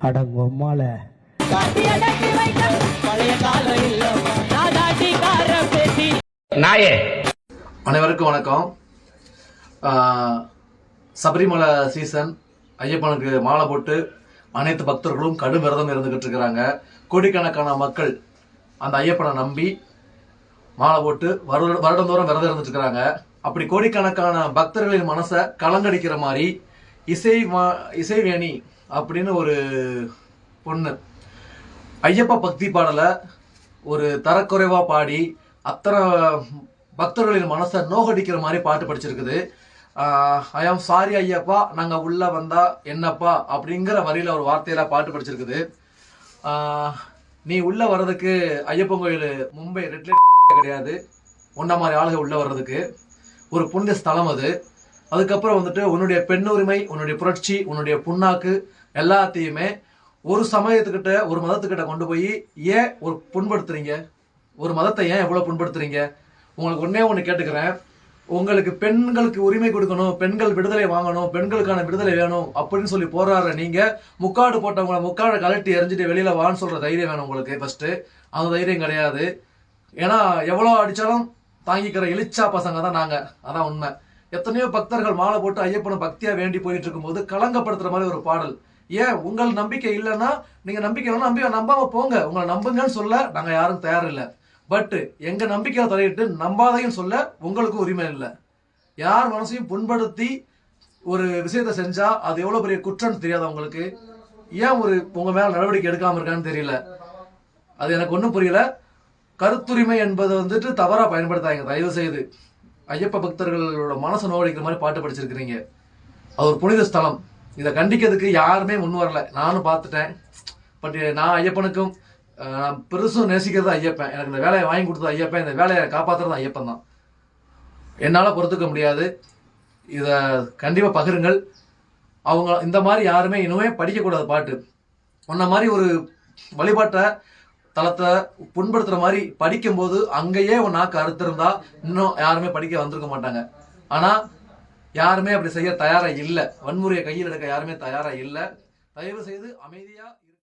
அடங்கொம்மால நாயே. அனைவருக்கும் வணக்கம். ஆஹ், சபரிமலை சீசன் ஐயப்பனுக்கு மாலை போட்டு அனைத்து பக்தர்களும் கடும் விரதம் இருந்துகிட்டு இருக்கிறாங்க. கோடிக்கணக்கான மக்கள் அந்த ஐயப்பனை நம்பி மாலை போட்டு வருட வருடந்தோறும் விரதம் இருந்துட்டு இருக்கிறாங்க. அப்படி கோடிக்கணக்கான பக்தர்களின் மனசை கலங்கடிக்கிற மாதிரி இசை இசைவேணி அப்படின்னு ஒரு பொண்ணு. ஐயப்ப பக்தி பாடலை ஒரு தரக்குறைவாக பாடி அத்தனை பக்தர்களின் மனசை நோகடிக்கிற மாதிரி பாட்டு படிச்சிருக்குது. ஐ ஆம் சாரி ஐயப்பா நாங்கள் உள்ளே வந்தா என்னப்பா? அப்படிங்கிற வரியில் ஒரு வார்த்தையில் பாட்டு படிச்சிருக்குது. நீ உள்ளே வர்றதுக்கு ஐயப்பன் கோயில் மும்பை ரெட்லேட் கிடையாது. ஒன்றை மாதிரி ஆளுங்க உள்ளே வர்றதுக்கு. ஒரு புண்ணிய ஸ்தலம் அது. அதுக்கப்புறம் வந்துட்டு உன்னுடைய பெண்ணுரிமை உன்னுடைய புரட்சி உன்னுடைய புண்ணாக்கு எல்லாத்தையுமே ஒரு சமயத்துக்கிட்ட ஒரு மதத்துக்கிட்ட கொண்டு போய் ஏன் ஒரு புண்படுத்துறீங்க? ஒரு மதத்தை ஏன் எவ்வளோ புண்படுத்துறீங்க? உங்களுக்கு ஒன்றே ஒன்று கேட்டுக்கிறேன். உங்களுக்கு பெண்களுக்கு உரிமை கொடுக்கணும் பெண்கள் விடுதலை வாங்கணும் பெண்களுக்கான விடுதலை வேணும் அப்படின்னு சொல்லி போராடுற நீங்க முக்காடு போட்டவங்களை முக்காடை கழட்டி எரிஞ்சிட்டு வெளியில வான்னு சொல்ற தைரியம் வேணும் உங்களுக்கு ஃபர்ஸ்ட் அந்த தைரியம் கிடையாது. ஏன்னா எவ்வளோ அடித்தாலும் தாங்கிக்கிற எழுச்சா பசங்க தான் நாங்க. அதான் உண்மை. எத்தனையோ பக்தர்கள் மாலை போட்டு ஐயப்பனை பக்தியா வேண்டி போயிட்டு இருக்கும்போது கலங்கப்படுத்துற மாதிரி ஒரு பாடல். ஏன்? உங்கள் நம்பிக்கை இல்லைன்னா நீங்க நம்பிக்கை இல்லைன்னா நம்பி நம்பாம போங்க. உங்களை நம்புங்கன்னு சொல்ல நாங்க யாரும் தயார் இல்லை பட் எங்க நம்பிக்கையை தலையிட்டு நம்பாதையும் சொல்ல உங்களுக்கு உரிமை இல்லை. யார் மனசையும் புண்படுத்தி ஒரு விஷயத்த செஞ்சா அது எவ்வளவு பெரிய குற்றம்னு தெரியாது உங்களுக்கு? ஏன் ஒரு உங்க மேல நடவடிக்கை எடுக்காம இருக்கான்னு தெரியல. அது எனக்கு ஒன்றும் புரியல. கருத்துரிமை என்பது வந்துட்டு தவறாக பயன்படுத்தாங்க தயவு செய்து ஐயப்ப பக்தர்களோட மனசை நோடிக்கிற மாதிரி பாட்டு படிச்சிருக்கிறீங்க. அது ஒரு புனித ஸ்தலம். இதை கண்டிக்கிறதுக்கு யாருமே முன் வரல. நானும் பார்த்துட்டேன். பட் நான் ஐயப்பனுக்கும் நான் பெருசும் நேசிக்கிறது ஐயப்பன். எனக்கு இந்த வேலையை வாங்கி கொடுத்தது ஐயப்பன். இந்த வேலையை காப்பாத்துறது ஐயப்பன் தான். என்னால் பொறுத்துக்க முடியாது. இதை கண்டிப்பாக பகிருங்கள். அவங்க இந்த மாதிரி யாருமே இனிமே படிக்கக்கூடாது பாட்டு. உன்ன மாதிரி ஒரு வழிபாட்டை தளத்தை புண்படுத்துற மாதிரி படிக்கும்போது அங்கேயே உன் நாக்கு அறுத்திருந்தா இன்னும் யாருமே படிக்க வந்திருக்க மாட்டாங்க. ஆனா யாருமே அப்படி செய்ய தயாரா இல்லை. வன்முறையை கையில் எடுக்க யாருமே தயாரா இல்லை. தயவு செய்து அமைதியா